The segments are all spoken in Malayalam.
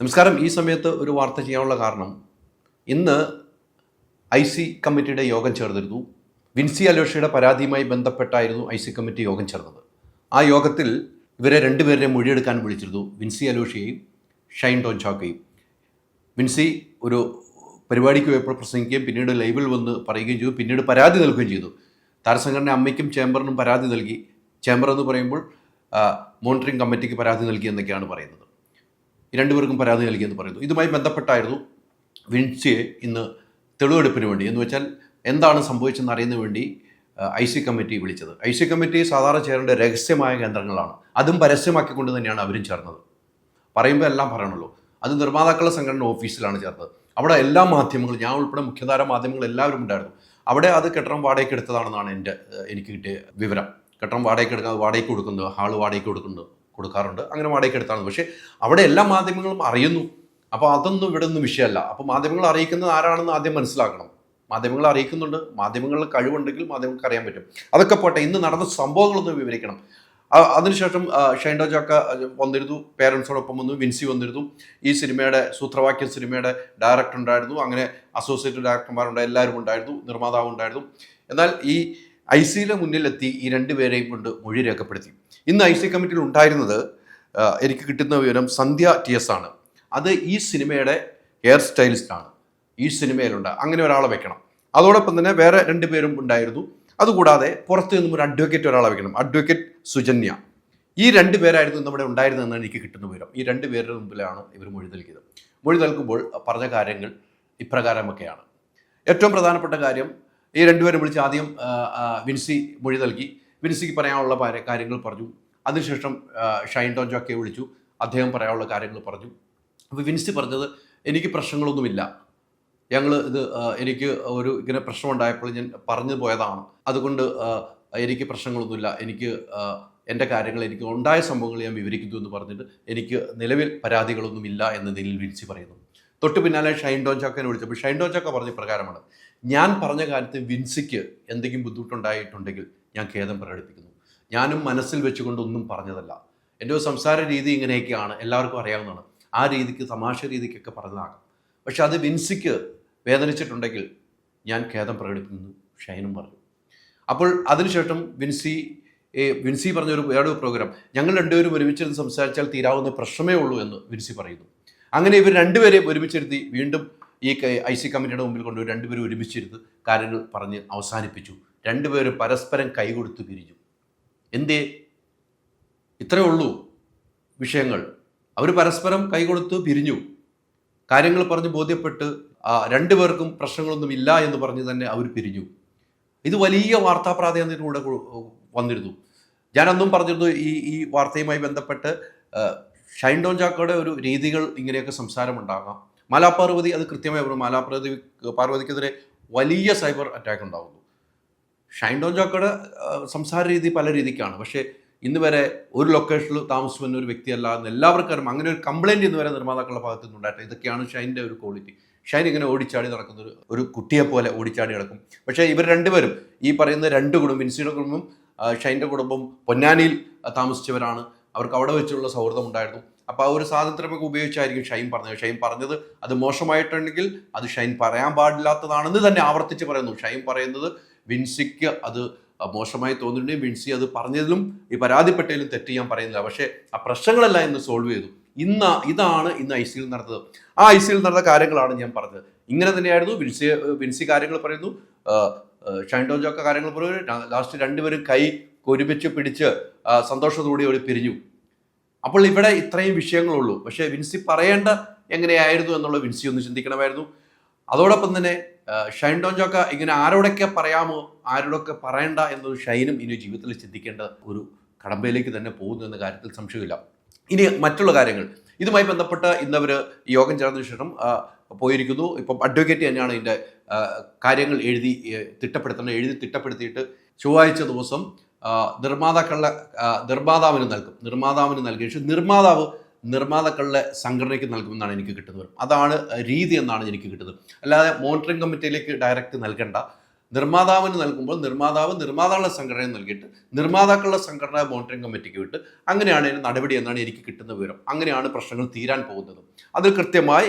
നമസ്കാരം. ഈ സമയത്ത് ഒരു വാർത്ത ചെയ്യാനുള്ള കാരണം. ഇന്ന് ഐ സി കമ്മിറ്റിയുടെ യോഗം ചേർന്നിരുന്നു. വിൻസി അലോഷയുടെ പരാതിയുമായി ബന്ധപ്പെട്ടായിരുന്നു ഐ സി കമ്മിറ്റി യോഗം ചേർന്നത്. ആ യോഗത്തിൽ ഇവരെ രണ്ടുപേരെ മൊഴിയെടുക്കാൻ വിളിച്ചിരുന്നു. വിൻസി അലോഷയെയും ഷൈൻ ടോൺ ചാക്കയും വിൻസി ഒരു പരിപാടിക്ക് പോയപ്പോൾ പ്രസംഗിക്കുകയും പിന്നീട് ലൈവിൽ വന്ന് പറയുകയും ചെയ്തു. പിന്നീട് പരാതി നൽകുകയും ചെയ്തു. താരസംഘടന അമ്മയ്ക്കും ചേംബറിനും പരാതി നൽകി. ചേംബർ എന്ന് പറയുമ്പോൾ മോണിറ്ററിംഗ് കമ്മിറ്റിക്ക് പരാതി നൽകി എന്നൊക്കെയാണ് പറയുന്നത്. രണ്ടുപേർക്കും പരാതി നൽകിയെന്ന് പറയുന്നു. ഇതുമായി ബന്ധപ്പെട്ടായിരുന്നു വിൻസിയെ ഇന്ന് തെളിവെടുപ്പിന് വേണ്ടി. എന്ന് വെച്ചാൽ എന്താണ് സംഭവിച്ചെന്ന് അറിയുന്നതിന് വേണ്ടി ഐ സി കമ്മിറ്റി വിളിച്ചത്. ഐ സി കമ്മിറ്റി സാധാരണ ചേരേണ്ട രഹസ്യമായ കേന്ദ്രങ്ങളാണ്. അതും പരസ്യമാക്കിക്കൊണ്ട് തന്നെയാണ് അവരും ചേർന്നത്. പറയുമ്പോൾ എല്ലാം പറയണല്ലോ അത് നിർമ്മാതാക്കളുടെ സംഘടന ഓഫീസിലാണ് ചേർന്നത്. അവിടെ എല്ലാ മാധ്യമങ്ങളും ഞാൻ ഉൾപ്പെടെ മുഖ്യധാര മാധ്യമങ്ങൾ എല്ലാവരും ഉണ്ടായിരുന്നു. അവിടെ അത് കെട്ടിടം വാടകയ്ക്ക് എടുത്തതാണെന്നാണ് എന്റെ എനിക്ക് കിട്ടിയ വിവരം. കെട്ടിടം വാടകയ്ക്ക് എടുക്കാതെ വാടകയ്ക്ക് കൊടുക്കുന്നത് ഹാൾ വാടകയ്ക്ക് കൊടുക്കുന്നുണ്ട്. കൊടുക്കാറുണ്ട്. അങ്ങനെ വാടകയ്ക്ക് എടുത്താണ്. പക്ഷേ അവിടെ എല്ലാ മാധ്യമങ്ങളും അറിയുന്നു. അപ്പോൾ അതൊന്നും ഇവിടെ ഒന്നും വിഷയമല്ല. അപ്പോൾ മാധ്യമങ്ങൾ അറിയിക്കുന്നത് ആരാണെന്ന് ആദ്യം മനസ്സിലാക്കണം. മാധ്യമങ്ങൾ അറിയിക്കുന്നുണ്ട്. മാധ്യമങ്ങളിൽ കഴിവുണ്ടെങ്കിൽ മാധ്യമങ്ങൾക്ക് അറിയാൻ പറ്റും. അതൊക്കെ പോട്ടെ ഇന്ന് നടന്ന സംഭവങ്ങളൊന്ന് വിവരിക്കണം. അതിനുശേഷം ഷൈൻഡോ ചാക്ക വന്നിരുന്നു. പേരൻസോടൊപ്പം വന്നു. വിൻസി വന്നിരുന്നു. ഈ സിനിമയുടെ സൂത്രവാക്യം സിനിമയുടെ ഡയറക്ടർ ഉണ്ടായിരുന്നു. അങ്ങനെ അസോസിയേറ്റ് ഡയറക്ടർമാരുണ്ടായിരുന്നു എല്ലാവരും ഉണ്ടായിരുന്നു. നിർമ്മാതാവ് ഉണ്ടായിരുന്നു എന്നാൽ ഈ ഐ സിയിലെ മുന്നിലെത്തി ഈ രണ്ടുപേരെയും കൊണ്ട് മൊഴി രേഖപ്പെടുത്തി. ഇന്ന് ഐ സി കമ്മിറ്റിയിൽ ഉണ്ടായിരുന്നത് എനിക്ക് കിട്ടുന്ന വിവരം സന്ധ്യ ടി എസ് ആണ്. അത് ഈ സിനിമയുടെ ഹെയർ സ്റ്റൈലിസ്റ്റാണ് ഈ സിനിമയിലുണ്ട്. അങ്ങനെ ഒരാളെ വെക്കണം. അതോടൊപ്പം തന്നെ വേറെ രണ്ടുപേരും ഉണ്ടായിരുന്നു. അതുകൂടാതെ പുറത്ത് നിന്നും ഒരു അഡ്വക്കേറ്റ് ഒരാളെ വെക്കണം. അഡ്വക്കേറ്റ് സുജന്യ. ഈ രണ്ട് പേരായിരുന്നു നമ്മുടെ ഉണ്ടായിരുന്നതെന്നാണ് എനിക്ക് കിട്ടുന്ന വിവരം. ഈ രണ്ട് പേരുടെ മുമ്പിലാണ് ഇവർ മൊഴി നൽകിയത്. മൊഴി നൽകുമ്പോൾ പറഞ്ഞ കാര്യങ്ങൾ ഇപ്രകാരമൊക്കെയാണ്. ഏറ്റവും പ്രധാനപ്പെട്ട കാര്യം ഈ രണ്ടുപേരും വിളിച്ച് ആദ്യം വിൻസി മൊഴി നൽകി. വിൻസിക്ക് പറയാനുള്ള കാര്യങ്ങൾ പറഞ്ഞു. അതിനുശേഷം ഷൈൻ ടോൺ വിളിച്ചു. അദ്ദേഹം പറയാനുള്ള കാര്യങ്ങൾ പറഞ്ഞു. അപ്പോൾ വിൻസി പറഞ്ഞത് എനിക്ക് പ്രശ്നങ്ങളൊന്നുമില്ല. ഞങ്ങൾ ഇത് എനിക്ക് ഒരു ഇങ്ങനെ പ്രശ്നം ഉണ്ടായപ്പോൾ ഞാൻ പറഞ്ഞു പോയതാണ്. അതുകൊണ്ട് എനിക്ക് പ്രശ്നങ്ങളൊന്നുമില്ല. എനിക്ക് എന്റെ കാര്യങ്ങൾ എനിക്ക് ഉണ്ടായ സംഭവങ്ങൾ ഞാൻ വിവരിക്കുന്നു എന്ന് പറഞ്ഞിട്ട് എനിക്ക് നിലവിൽ പരാതികളൊന്നുമില്ല എന്ന് നിലയിൽ വിൻസി പറയുന്നു. തൊട്ട് പിന്നാലെ ഷൈൻ ഡോൻ ചാക്കനെ വിളിച്ചപ്പോൾ ഷൈൻ ഡോൻ ചാക്ക പറഞ്ഞ പ്രകാരമാണ് ഞാൻ പറഞ്ഞ കാര്യത്തിൽ വിൻസിക്ക് എന്തെങ്കിലും ബുദ്ധിമുട്ടുണ്ടായിട്ടുണ്ടെങ്കിൽ ഞാൻ ഖേദം പ്രകടിപ്പിക്കുന്നു. ഞാനും മനസ്സിൽ വെച്ചുകൊണ്ട് ഒന്നും പറഞ്ഞതല്ല. എന്റെ ഒരു സംസാര രീതി ഇങ്ങനെയൊക്കെയാണ് എല്ലാവർക്കും അറിയാവുന്നതാണ്. ആ രീതിക്ക് തമാശ രീതിക്കൊക്കെ പറഞ്ഞതാകാം. പക്ഷെ അത് വിൻസിക്ക് വേദനിച്ചിട്ടുണ്ടെങ്കിൽ ഞാൻ ഖേദം പ്രകടിപ്പിക്കുന്നു ഷൈനും പറഞ്ഞു. അപ്പോൾ അതിനുശേഷം വിൻസി വിൻസി പറഞ്ഞൊരു വേറൊരു പ്രോഗ്രാം. ഞങ്ങൾ രണ്ടുപേരും ഒരുമിച്ചിരുന്ന് സംസാരിച്ചാൽ തീരാവുന്ന പ്രശ്നമേ ഉള്ളൂ എന്ന് വിൻസി പറയുന്നു. അങ്ങനെ ഇവർ രണ്ടുപേരെയും ഒരുമിച്ചിരുത്തി വീണ്ടും ഈ ഐ സി കമ്മിറ്റിയുടെ മുമ്പിൽ കൊണ്ടുപോയി രണ്ടുപേരും ഒരുമിച്ചിരുന്ന് കാര്യങ്ങൾ പറഞ്ഞ് അവസാനിപ്പിച്ചു. രണ്ടുപേരും പരസ്പരം കൈകൊടുത്ത് പിരിഞ്ഞു. എന്തേ? ഇത്രയേ ഉള്ളൂ വിഷയങ്ങൾ. അവർ പരസ്പരം കൈകൊടുത്ത് പിരിഞ്ഞു. കാര്യങ്ങൾ പറഞ്ഞ് ബോധ്യപ്പെട്ട് രണ്ടുപേർക്കും പ്രശ്നങ്ങളൊന്നും ഇല്ല എന്ന് പറഞ്ഞ് തന്നെ അവർ പിരിഞ്ഞു. ഇത് വലിയ വാർത്താ പ്രാധാന്യത്തിലൂടെ വന്നിരുന്നു. ഞാനന്നും പറഞ്ഞിരുന്നു ഈ ഈ വാർത്തയുമായി ബന്ധപ്പെട്ട് ഷൈൻ ഡോൺ ചാക്കോയുടെ ഒരു രീതികൾ ഇങ്ങനെയൊക്കെ സംസാരമുണ്ടാകാം. മാലാപാർവതി അത് കൃത്യമായി പറഞ്ഞു. മാലാപാർവതി പാർവതിക്കെതിരെ വലിയ സൈബർ അറ്റാക്ക് ഉണ്ടാകുന്നു ഷൈൻ ഡോൺ ജോക്കയുടെ സംസാര രീതി പല രീതിക്കാണ്. പക്ഷേ ഇന്ന് വരെ ഒരു ലൊക്കേഷനിൽ താമസിച്ചു വന്ന ഒരു വ്യക്തിയല്ല എന്ന് എല്ലാവർക്കും അങ്ങനെ ഒരു കംപ്ലൈന്റ് ഇന്ന് വരെ നിർമ്മാതാക്കളുടെ ഭാഗത്തു നിന്നുണ്ടായിട്ട് ഇതൊക്കെയാണ് ഷൈന്റെ ഒരു ക്വാളിറ്റി ഷൈൻ ഇങ്ങനെ ഓടിച്ചാടി നടക്കുന്ന ഒരു ഒരു കുട്ടിയെ പോലെ ഓടിച്ചാടി നടക്കും. പക്ഷേ ഇവർ രണ്ടുപേരും ഈ പറയുന്ന രണ്ട് കുടുംബം വിൻസിയുടെ കുടുംബം ഷൈന്റെ കുടുംബം പൊന്നാനിയിൽ താമസിച്ചവരാണ്. അവർക്ക് അവിടെ വെച്ചുള്ള സൗഹൃദം ഉണ്ടായിരുന്നു. അപ്പോൾ ആ ഒരു സ്വാതന്ത്ര്യമൊക്കെ ഉപയോഗിച്ചായിരിക്കും ഷൈൻ പറഞ്ഞത്. ഷൈൻ പറഞ്ഞത് അത് മോശമായിട്ടുണ്ടെങ്കിൽ അത് ഷൈൻ പറയാൻ പാടില്ലാത്തതാണെന്ന് തന്നെ ആവർത്തിച്ച് പറയുന്നു. ഷൈൻ പറയുന്നത് വിൻസിക്ക് അത് മോശമായി തോന്നിയിട്ടുണ്ടെങ്കിൽ വിൻസി അത് പറഞ്ഞതിലും ഈ പരാതിപ്പെട്ടതിലും തെറ്റ് ഞാൻ പറയുന്നില്ല. പക്ഷേ ആ പ്രശ്നങ്ങളെല്ലാം ഇന്ന് സോൾവ് ചെയ്തു. ഇന്ന് ഇതാണ് ഇന്ന് ഐ സിയിൽ നടന്നത്. ആ ഐ സിയിൽ നടന്ന കാര്യങ്ങളാണ് ഞാൻ പറഞ്ഞത്. ഇങ്ങനെ തന്നെയായിരുന്നു വിൻസി വിൻസി കാര്യങ്ങൾ പറയുന്നു. ഷൈൻ ടോജൊക്കെ കാര്യങ്ങൾ പറയുന്നു. ലാസ്റ്റ് രണ്ടുപേരും കൈ ഒരുമിച്ച് പിടിച്ച് സന്തോഷത്തോടെ അവർ പിരിഞ്ഞു. അപ്പോൾ ഇവിടെ ഇത്രയും വിഷയങ്ങളുള്ളൂ. പക്ഷേ വിൻസി പറയേണ്ട എങ്ങനെയായിരുന്നു എന്നുള്ള വിൻസി ഒന്ന് ചിന്തിക്കണമായിരുന്നു. അതോടൊപ്പം തന്നെ ഷൈൻ ഡോൺ ഇങ്ങനെ ആരോടൊക്കെ പറയാമോ ആരോടൊക്കെ പറയണ്ട എന്നത് ഷൈനും ഇനി ജീവിതത്തിൽ ചിന്തിക്കേണ്ട ഒരു കടമ്പയിലേക്ക് തന്നെ പോകുന്നു എന്ന കാര്യത്തിൽ സംശയമില്ല. ഇനി മറ്റുള്ള കാര്യങ്ങൾ. ഇതുമായി ബന്ധപ്പെട്ട് ഇന്നവർ യോഗം ചേർന്നതിന് ശേഷം പോയിരിക്കുന്നു. ഇപ്പം അഡ്വക്കേറ്റ് തന്നെയാണ് ഇതിന്റെ കാര്യങ്ങൾ എഴുതി തിട്ടപ്പെടുത്തണം എഴുതി തിട്ടപ്പെടുത്തിയിട്ട് ചൊവ്വാഴ്ച ദിവസം നിർമ്മാതാക്കളുടെ നിർമ്മാതാവിന് നൽകും. നിർമ്മാതാവിന് നൽകിയ ശേഷം നിർമ്മാതാവ് നിർമ്മാതാക്കളുടെ സംഘടനയ്ക്ക് നൽകുമെന്നാണ് എനിക്ക് കിട്ടുന്നത്. അതാണ് രീതി എന്നാണ് എനിക്ക് കിട്ടുന്നത്. അല്ലാതെ മോണിറ്ററിംഗ് കമ്മിറ്റിയിലേക്ക് ഡയറക്റ്റ് നൽകേണ്ട. നിർമ്മാതാവിന് നൽകുമ്പോൾ നിർമ്മാതാവ് നിർമ്മാതാക്കളുടെ സംഘടനയെ നൽകിയിട്ട് നിർമ്മാതാക്കളുടെ സംഘടന മോണിറ്ററിംഗ് കമ്മിറ്റിക്ക് വിട്ട് അങ്ങനെയാണ് ഇതിന് നടപടി എന്നാണ് എനിക്ക് കിട്ടുന്ന വിവരം. അങ്ങനെയാണ് പ്രശ്നങ്ങൾ തീരാൻ പോകുന്നത്. അതിൽ കൃത്യമായി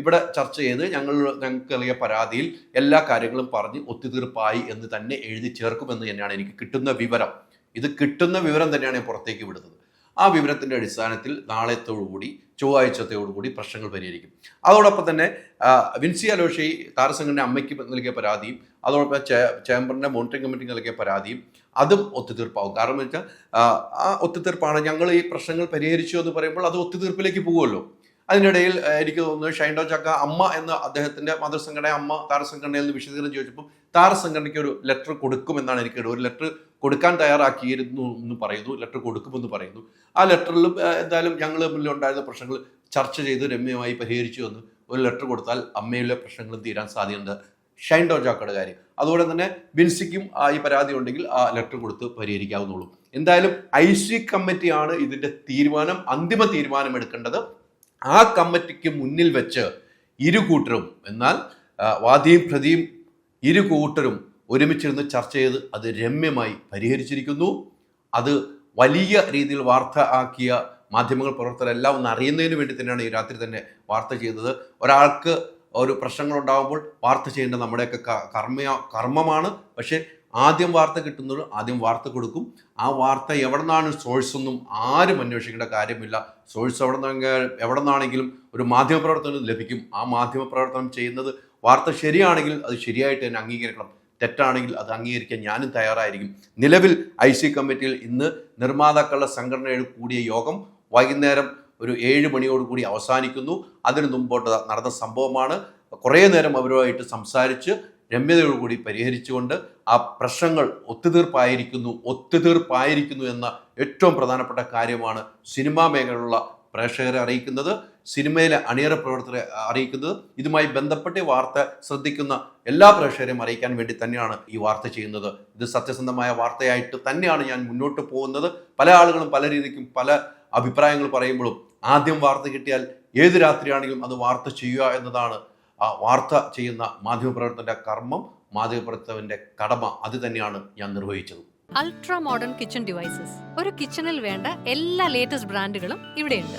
ഇവിടെ ചർച്ച ചെയ്ത് ഞങ്ങൾ ഞങ്ങൾക്ക് നൽകിയ പരാതിയിൽ എല്ലാ കാര്യങ്ങളും പറഞ്ഞ് ഒത്തുതീർപ്പായി എന്ന് തന്നെ എഴുതി ചേർക്കുമെന്ന് തന്നെയാണ് എനിക്ക് കിട്ടുന്ന വിവരം. ഇത് കിട്ടുന്ന വിവരം തന്നെയാണ് ഞാൻ പുറത്തേക്ക് വിടുന്നത്. ആ വിവരത്തിന്റെ അടിസ്ഥാനത്തിൽ നാളെത്തോടുകൂടി ചൊവ്വാഴ്ചത്തോടുകൂടി പ്രശ്നങ്ങൾ പരിഹരിക്കും. അതോടൊപ്പം തന്നെ വിൻസി അലോഷി താരസംഘടന അമ്മയ്ക്ക് നൽകിയ പരാതിയും അതോടൊപ്പം ചേംബറിന്റെ മോണിറ്ററിംഗ് കമ്മിറ്റിക്ക് നൽകിയ പരാതിയും അതും ഒത്തുതീർപ്പാവും കാരണം എന്ന് വെച്ചാൽ ആ, ഒത്തുതീർപ്പാണ് ഞങ്ങൾ ഈ പ്രശ്നങ്ങൾ പരിഹരിച്ചു എന്ന് പറയുമ്പോൾ അത് ഒത്തുതീർപ്പിലേക്ക് പോകുമല്ലോ. അതിനിടയിൽ എനിക്ക് തോന്നുന്നു ഷൈൻഡോ ചക്ക അമ്മ എന്ന അദ്ദേഹത്തിന്റെ മാതൃസംഘടന അമ്മ താരസംഘടനയിൽ നിന്ന് വിശദീകരണം ചോദിച്ചപ്പോൾ താരസംഘടനയ്ക്ക് ഒരു ലെറ്റർ കൊടുക്കുമെന്നാണ് എനിക്ക് ഒരു ലെറ്റർ കൊടുക്കാൻ തയ്യാറാക്കിയിരുന്നു എന്ന് പറയുന്നു ലെറ്റർ കൊടുക്കുമെന്ന് പറയുന്നു. ആ ലെറ്ററിലും എന്തായാലും ഞങ്ങൾ തമ്മിലുണ്ടായിരുന്ന പ്രശ്നങ്ങൾ ചർച്ച ചെയ്ത് രമ്യമായി പരിഹരിച്ചു എന്ന് ഒരു ലെറ്റർ കൊടുത്താൽ അമ്മയിലെ പ്രശ്നങ്ങളും തീരാൻ സാധ്യതയുണ്ട്. ഷൈൻ ഡോജാക്കയുടെ കാര്യം. അതുപോലെ തന്നെ ബിൻസിക്കും ഈ പരാതി ഉണ്ടെങ്കിൽ ആ ലെറ്റർ കൊടുത്ത് പരിഹരിക്കാവുന്നുള്ളൂ എന്തായാലും ഐ സി കമ്മിറ്റിയാണ് ഇതിന്റെ തീരുമാനം അന്തിമ തീരുമാനം എടുക്കേണ്ടത്. ആ കമ്മിറ്റിക്ക് മുന്നിൽ വെച്ച് ഇരു കൂട്ടരും എന്നാൽ വാദിയും പ്രതിയും ഇരു കൂട്ടരും ഒരുമിച്ചിരുന്ന് ചർച്ച ചെയ്ത് അത് രമ്യമായി പരിഹരിച്ചിരിക്കുന്നു. അത് വലിയ രീതിയിൽ വാർത്ത ആക്കിയ മാധ്യമങ്ങൾ പ്രവർത്തകരെല്ലാം ഒന്ന് അറിയുന്നതിന് വേണ്ടി തന്നെയാണ് ഈ രാത്രി തന്നെ വാർത്ത ചെയ്തത്. ഒരാൾക്ക് ഒരു പ്രശ്നങ്ങൾ ഉണ്ടാകുമ്പോൾ വാർത്ത ചെയ്യേണ്ട നമ്മുടെയൊക്കെ കർമ്മ കർമ്മമാണ്. പക്ഷേ ആദ്യം വാർത്ത കിട്ടുന്നത് ആദ്യം വാർത്ത കൊടുക്കും. ആ വാർത്ത എവിടെ നിന്നാണ് സോഴ്സ് ഒന്നും ആരും അന്വേഷിക്കേണ്ട കാര്യമില്ല. സോഴ്സ് എവിടെ എവിടെ നിന്നാണെങ്കിലും ഒരു മാധ്യമപ്രവർത്തനം ലഭിക്കും. ആ മാധ്യമപ്രവർത്തനം ചെയ്യുന്നത് വാർത്ത ശരിയാണെങ്കിൽ അത് ശരിയായിട്ട് തന്നെ അംഗീകരിക്കണം. തെറ്റാണെങ്കിൽ അത് അംഗീകരിക്കാൻ ഞാനും തയ്യാറായിരിക്കും. നിലവിൽ ഐ സി കമ്മിറ്റിയിൽ ഇന്ന് നിർമ്മാതാക്കളുടെ സംഘടനയുടെ കൂടിയ യോഗം വൈകുന്നേരം ഒരു ഏഴ് മണിയോടുകൂടി അവസാനിക്കുന്നു. അതിന് മുമ്പോട്ട് നടന്ന സംഭവമാണ്. കുറേ നേരം അവരുമായിട്ട് സംസാരിച്ച് രമ്യതയോടുകൂടി പരിഹരിച്ചുകൊണ്ട് ആ പ്രശ്നങ്ങൾ ഒത്തുതീർപ്പായിരിക്കുന്നു ഒത്തുതീർപ്പായിരിക്കുന്നു എന്ന ഏറ്റവും പ്രധാനപ്പെട്ട കാര്യമാണ് സിനിമാ മേഖലയിലുള്ള പ്രേക്ഷകരെ അറിയിക്കുന്നത്. സിനിമയിലെ അണിയറ പ്രവർത്തകരെ അറിയിക്കുന്നത്. ഇതുമായി ബന്ധപ്പെട്ട് വാർത്ത ശ്രദ്ധിക്കുന്ന എല്ലാ പ്രേക്ഷകരെയും അറിയിക്കാൻ വേണ്ടി തന്നെയാണ് ഈ വാർത്ത ചെയ്യുന്നത്. ഇത് സത്യസന്ധമായ വാർത്തയായിട്ട് തന്നെയാണ് ഞാൻ മുന്നോട്ട് പോകുന്നത്. പല ആളുകളും പല രീതിക്കും പല അഭിപ്രായങ്ങൾ പറയുമ്പോഴും ആദ്യം വാർത്ത കിട്ടിയാൽ ഏത് രാത്രിയാണെങ്കിലും അത് വാർത്ത ചെയ്യുക എന്നതാണ് ആ വാർത്ത ചെയ്യുന്ന മാധ്യമപ്രവർത്തകന്റെ കർമ്മം മാധ്യമപ്രവർത്തകന്റെ കടമ. അത് തന്നെയാണ് ഞാൻ നിർവഹിച്ചത്. Ultra modern kitchen devices. ഒരു കിച്ചണിൽ വേണ്ട എല്ലാ ലേറ്റസ്റ്റ് ബ്രാൻഡുകളും ഇവിടെയുണ്ട്.